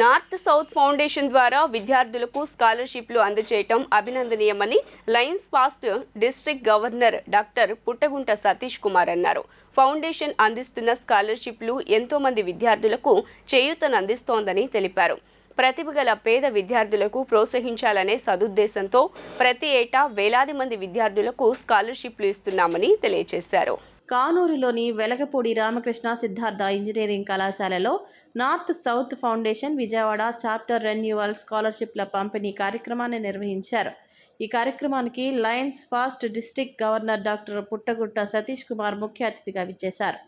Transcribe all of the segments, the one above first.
North south foundation ద్వారా విద్యార్థులకు స్కాలర్షిప్లు అందజేయటం అభినందనీయమని lions past district governor doctor Puttagunta Satish Kumar అన్నారు. ఫౌండేషన్ అందిస్తున్న స్కాలర్షిప్లు ఎంతో మంది విద్యార్థులకు చేయూతను అందిస్తోందని తెలిపారు. ప్రతిభ గల పేద విద్యార్థులకు ప్రోత్సహించాలనే సదుద్దేశంతో ప్రతి ఏటా వేలాది మంది విద్యార్థులకు స్కాలర్షిప్లు ఇస్తున్నామని తెలియజేశారు. కానూరులోని వెలగపూడి రామకృష్ణ సిద్ధార్థ ఇంజనీరింగ్ కళాశాలలో north south foundation Vijayawada chapter renewal స్కాలర్షిప్ల పంపిణీ కార్యక్రమాన్ని నిర్వహించారు. ఈ కార్యక్రమానికి lions past district governor doctor Puttagunta Satish Kumar ముఖ్య అతిథిగా విచ్చేశారు.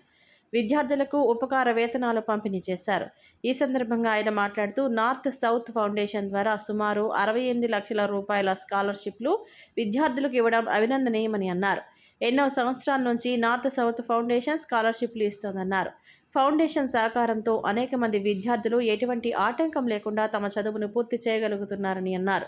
విద్యార్థులకు ఉపకార వేతనాలు పంపిణీ చేశారు. ఈ సందర్భంగా ఆయన మాట్లాడుతూ నార్త్ సౌత్ ఫౌండేషన్ ద్వారా సుమారు అరవై ఎనిమిది లక్షల రూపాయల స్కాలర్షిప్లు విద్యార్థులకు ఇవ్వడం అభినందనీయమని అన్నారు. ఎన్నో సంవత్సరాల నుంచి నార్త్ సౌత్ ఫౌండేషన్ స్కాలర్షిప్లు ఇస్తోందన్నారు. ఫౌండేషన్ సహకారంతో అనేక మంది విద్యార్థులు ఎటువంటి ఆటంకం లేకుండా తమ చదువును పూర్తి చేయగలుగుతున్నారని అన్నారు.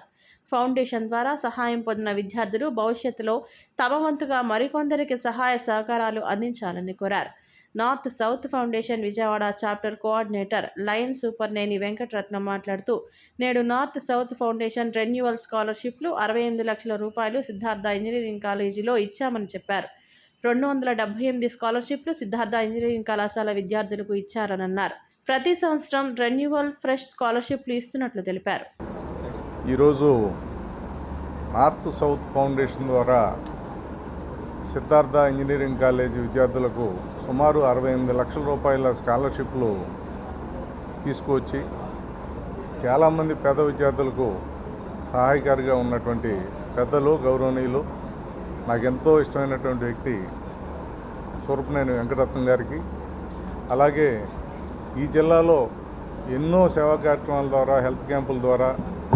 ఫౌండేషన్ ద్వారా సహాయం పొందిన విద్యార్థులు భవిష్యత్తులో తమ వంతుగా మరికొందరికి సహాయ సహకారాలు అందించాలని కోరారు. North south foundation Vijayawada chapter coordinator lion Suparneni Venkataratnam మాట్లాడుతూ నేడు నార్త్ సౌత్ ఫౌండేషన్ రెన్యువల్ స్కాలర్షిప్లు అరవై ఎనిమిది లక్షల రూపాయలు సిద్ధార్థ ఇంజనీరింగ్ కాలేజీలో ఇచ్చామని చెప్పారు. రెండు వందల డెబ్బై ఎనిమిది స్కాలర్షిప్లు సిద్ధార్థ ఇంజనీరింగ్ కళాశాల విద్యార్థులకు ఇచ్చారని అన్నారు ప్రతి సంవత్సరం రెన్యువల్ ఫ్రెష్ స్కాలర్షిప్లు ఇస్తున్నట్లు తెలిపారు. ఈరోజు నార్త్ సౌత్ ఫౌండేషన్ ద్వారా సిద్ధార్థ ఇంజనీరింగ్ కాలేజీ విద్యార్థులకు సుమారు అరవై ఎనిమిది లక్షల రూపాయల స్కాలర్షిప్లు తీసుకువచ్చి చాలామంది పేద విద్యార్థులకు సహాయకారిగా ఉన్నటువంటి పెద్దలు గౌరవనీయులు నాకెంతో ఇష్టమైనటువంటి వ్యక్తి సూరపనేని వెంకటరత్నం గారికి. అలాగే ఈ జిల్లాలో ఎన్నో సేవా కార్యక్రమాల ద్వారా హెల్త్ క్యాంపుల ద్వారా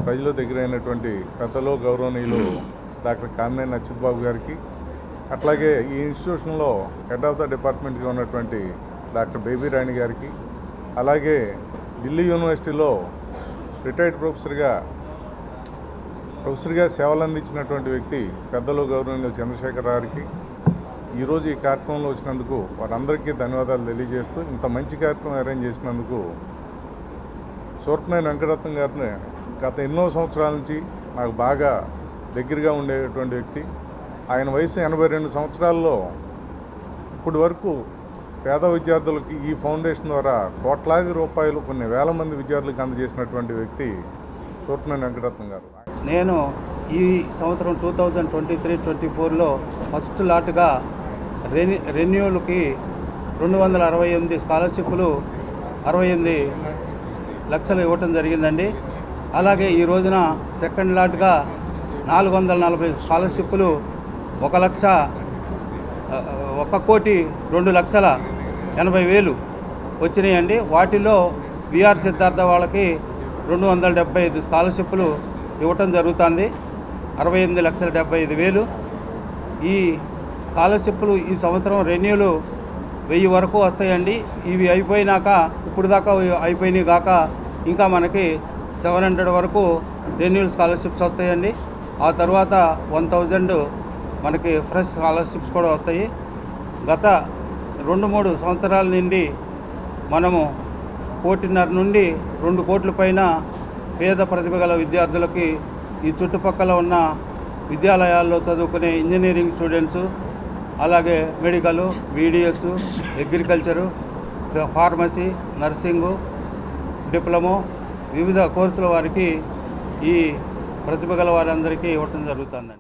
ప్రజల దగ్గరైనటువంటి పెద్దలు గౌరవనీయులు డాక్టర్ కామినేని అచ్యుత్ బాబు గారికి. అట్లాగే ఈ ఇన్స్టిట్యూషన్లో హెడ్ ఆఫ్ ద డిపార్ట్మెంట్గా ఉన్నటువంటి డాక్టర్ బేబీ రాణి గారికి. అలాగే ఢిల్లీ యూనివర్సిటీలో రిటైర్డ్ ప్రొఫెసర్గా ప్రొఫెసర్గా సేవలు అందించినటువంటి వ్యక్తి పెద్దలు గౌరవనీయులు చంద్రశేఖర్ గారికి ఈరోజు ఈ కార్యక్రమంలో వచ్చినందుకు వారందరికీ ధన్యవాదాలు తెలియజేస్తూ ఇంత మంచి కార్యక్రమం అరేంజ్ చేసినందుకు సూర్పమైన వెంకటరత్నం గారిని గత ఎన్నో సంవత్సరాల నుంచి నాకు బాగా దగ్గరగా ఉండేటువంటి వ్యక్తి. ఆయన వయసు ఎనభై రెండు సంవత్సరాల్లో ఇప్పటి వరకు పేద విద్యార్థులకి ఈ ఫౌండేషన్ ద్వారా కోట్లాది రూపాయలు కొన్ని వేల మంది విద్యార్థులకు అందజేసినటువంటి వ్యక్తి సూర్పమైన వెంకటరత్నం గారు. నేను ఈ సంవత్సరం two thousand twenty three twenty ఫోర్లో ఫస్ట్ లాట్గా రెన్యూ రెన్యూలకి రెండు వందల అరవై ఎనిమిది స్కాలర్షిప్లు అరవై ఎనిమిది లక్షలు ఇవ్వటం జరిగిందండి. అలాగే ఈ రోజున సెకండ్ లాట్గా నాలుగు వందల నలభై స్కాలర్షిప్లు ఒక లక్ష ఒక కోటి రెండు లక్షల ఎనభై వేలు వచ్చినాయండి. వాటిలో విఆర్ సిద్ధార్థ వాళ్ళకి రెండు వందల డెబ్బై ఐదు స్కాలర్షిప్లు ఇవ్వటం జరుగుతుంది. అరవై ఎనిమిది లక్షల డెబ్బై ఐదు వేలు. ఈ స్కాలర్షిప్లు ఈ సంవత్సరం రెన్యూలు వెయ్యి వరకు వస్తాయండి. ఇవి అయిపోయినాక ఇప్పుడు దాకా అయిపోయినాయి కాక ఇంకా మనకి సెవెన్ హండ్రెడ్ వరకు రెన్యూల్ స్కాలర్షిప్స్ వస్తాయండి. ఆ తర్వాత వన్ థౌజండ్ మనకి ఫ్రెష్ స్కాలర్షిప్స్ కూడా వస్తాయి. గత రెండు మూడు సంవత్సరాల నుండి మనము కోటిన్నర నుండి రెండు కోట్ల పైన పేద ప్రతిభ గల విద్యార్థులకి ఈ చుట్టుపక్కల ఉన్న విద్యాలయాల్లో చదువుకునే ఇంజనీరింగ్ స్టూడెంట్స్ అలాగే medical BDS agriculture pharmacy nursing diploma వివిధ కోర్సుల వారికి ఈ ప్రతిభ గల వారందరికీ ఇవ్వటం జరుగుతుందండి.